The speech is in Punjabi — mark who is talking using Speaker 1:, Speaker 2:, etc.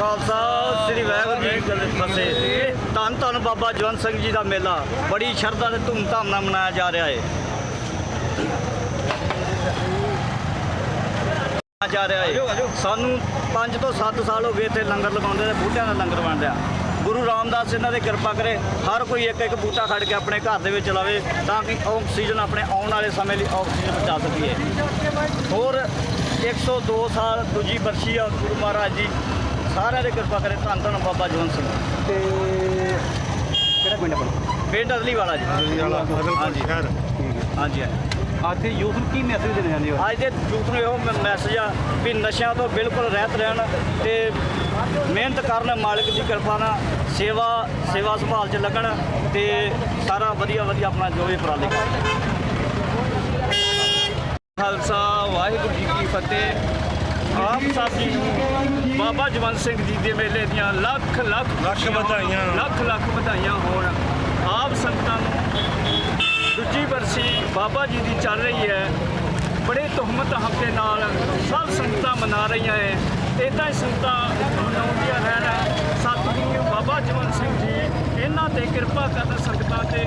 Speaker 1: ਖਾਲਸਾ, ਸ੍ਰੀ ਵਾਹਿਗੁਰੂ ਜੀ ਕੀ ਫਤਿਹ। ਧੰਨ ਧੰਨ ਬਾਬਾ ਜਵੰਤ ਸਿੰਘ ਜੀ ਦਾ ਮੇਲਾ। ਬੜੀ ਸ਼ਰਧਾ ਤੇ ਧੂਮਧਾਮ ਨਾਲ ਮਨਾਇਆ ਜਾ ਰਿਹਾ ਹੈ ਜਾ ਰਿਹਾ ਹੈ ਸਾਨੂੰ 5 ਤੋਂ 7 ਸਾਲ ਹੋ ਗਏ ਇੱਥੇ ਲੰਗਰ ਲਗਾਉਂਦੇ ਤੇ ਬੂਟਿਆਂ ਦਾ ਲੰਗਰ ਬਣਦਾ ਗੁਰੂ ਰਾਮਦਾਸ ਇਹਨਾਂ ਦੀ ਕਿਰਪਾ ਕਰੇ, ਹਰ ਕੋਈ ਇੱਕ ਇੱਕ ਬੂਟਾ ਖੜ ਕੇ ਆਪਣੇ ਘਰ ਦੇ ਵਿੱਚ ਲਾਵੇ, ਤਾਂ ਕਿ ਆਕਸੀਜਨ ਆਪਣੇ ਆਉਣ ਵਾਲੇ ਸਮੇਂ ਲਈ ਆਕਸੀਜਨ ਬਚਾ ਸਕੀਏ। ਹੋਰ 102 ਸਾਲ ਦੂਜੀ ਬਰਸ਼ੀ ਆ ਗੁਰੂ ਮਹਾਰਾਜ ਜੀ। ਸਾਰਿਆਂ ਦੇ ਕਿਰਪਾ ਕਰੇ ਧੰਨ ਧੰਨ ਬਾਬਾ ਜਵੰਤ ਸਿੰਘ।
Speaker 2: ਤੇ ਕਿਹੜਾ ਪਿੰਡ ਆਪਣਾ?
Speaker 1: ਪਿੰਡ ਅਦਲੀ ਵਾਲਾ ਜੀ। ਹਾਂਜੀ। ਹਾਂਜੀ।
Speaker 2: ਅੱਜ ਯੂਥ ਨੂੰ ਕੀ ਮੈਸੇਜ ਦੇਣਾ ਚਾਹੁੰਦੇ ਹੋ?
Speaker 1: ਅੱਜ ਦੇ ਯੂਥ ਨੂੰ ਇਹੋ ਮੈਸੇਜ ਆ ਵੀ ਨਸ਼ਿਆਂ ਤੋਂ ਬਿਲਕੁਲ ਰਹਿਤ ਰਹਿਣ ਤੇ ਮਿਹਨਤ ਕਰਨ ਮਾਲਕ ਦੀ ਕਿਰਪਾ ਨਾਲ ਸੇਵਾ ਸੇਵਾ ਸੰਭਾਲ 'ਚ ਲੱਗਣ ਤੇ ਸਾਰਾ ਵਧੀਆ ਵਧੀਆ ਆਪਣਾ ਜੋ ਵੀ ਉਪਰਾਲੇ ਕਰਨ ਖਾਲਸਾ ਵਾਹਿਗੁਰੂ ਜੀ ਕੀ ਫਤਿਹ। ਆਪ ਸਭ ਜੀ ਨੂੰ ਬਾਬਾ ਜਵੰਤ ਸਿੰਘ ਜੀ ਦੇ ਮੇਲੇ ਦੀਆਂ ਲੱਖ ਲੱਖ
Speaker 3: ਲੱਖ ਵਧਾਈਆਂ।
Speaker 1: ਲੱਖ ਲੱਖ ਵਧਾਈਆਂ ਹੋਣ। ਆਪ ਸੰਗਤਾਂ ਨੂੰ ਦੂਜੀ ਬਰਸੀ ਬਾਬਾ ਜੀ ਦੀ ਚੱਲ ਰਹੀ ਹੈ। ਬੜੇ ਤੁਹਮਤ ਹਫ਼ਤੇ ਨਾਲ ਸਭ ਸੰਗਤਾਂ ਮਨਾ ਰਹੀਆਂ ਹੈ। ਇਦਾਂ ਹੀ ਸੰਗਤਾਂ ਮਨਾਉਂਦੀਆਂ ਰਹਿਣ। ਸਤਿਗੁਰੂ ਬਾਬਾ ਜਵੰਤ ਸਿੰਘ ਜੀ ਇਹਨਾਂ ਤੇ ਕਿਰਪਾ ਕਰਨ ਸੰਗਤਾਂ ਤੇ।